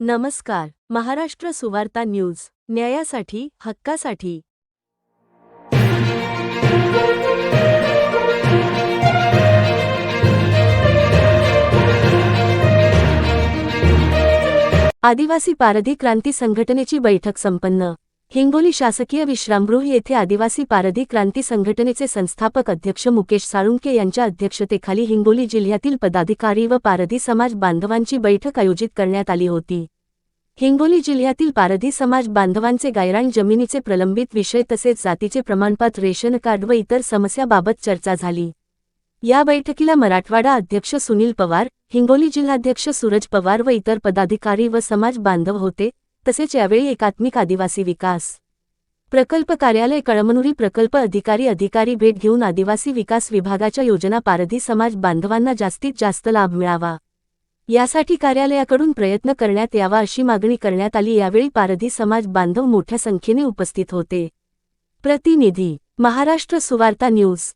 नमस्कार महाराष्ट्र सुवार्ता न्यूज न्यायासाठी हक्कासाठी. आदिवासी पारधी क्रांती संघटनेची बैठक संपन्न. हिंगोली शासकीय विश्रामगृह येथे आदिवासी पारधी क्रांती संघटनेचे संस्थापक अध्यक्ष मुकेश साळुंके यांच्या अध्यक्षतेखाली हिंगोली जिल्ह्यातील पदाधिकारी व पारधी समाज बांधवांची बैठक आयोजित करण्यात आली होती. हिंगोली जिल्ह्यातील पारधी समाज बांधवांचे गायरान जमिनीचे प्रलंबित विषय तसेच जातीचे प्रमाणपत्र रेशन कार्ड व इतर समस्याबाबत चर्चा झाली. या बैठकीला मराठवाडा अध्यक्ष सुनील पवार हिंगोली जिल्हाध्यक्ष सूरज पवार व इतर पदाधिकारी व समाज बांधव होते. तसेच यावेळी एकात्मिक आदिवासी विकास प्रकल्प कार्यालय कळमनुरी प्रकल्प अधिकारी अधिकारी भेट घेऊन आदिवासी विकास विभागाच्या योजना पारधी समाज बांधवांना जास्तीत जास्त लाभ मिळावा. यासाठी कार्यालयाकडून प्रयत्न करण्यात यावा अशी मागणी करण्यात आली. यावेळी पारधी समाज बांधव मोठ्या संख्येने उपस्थित होते. प्रतिनिधी महाराष्ट्र सुवार्ता न्यूज.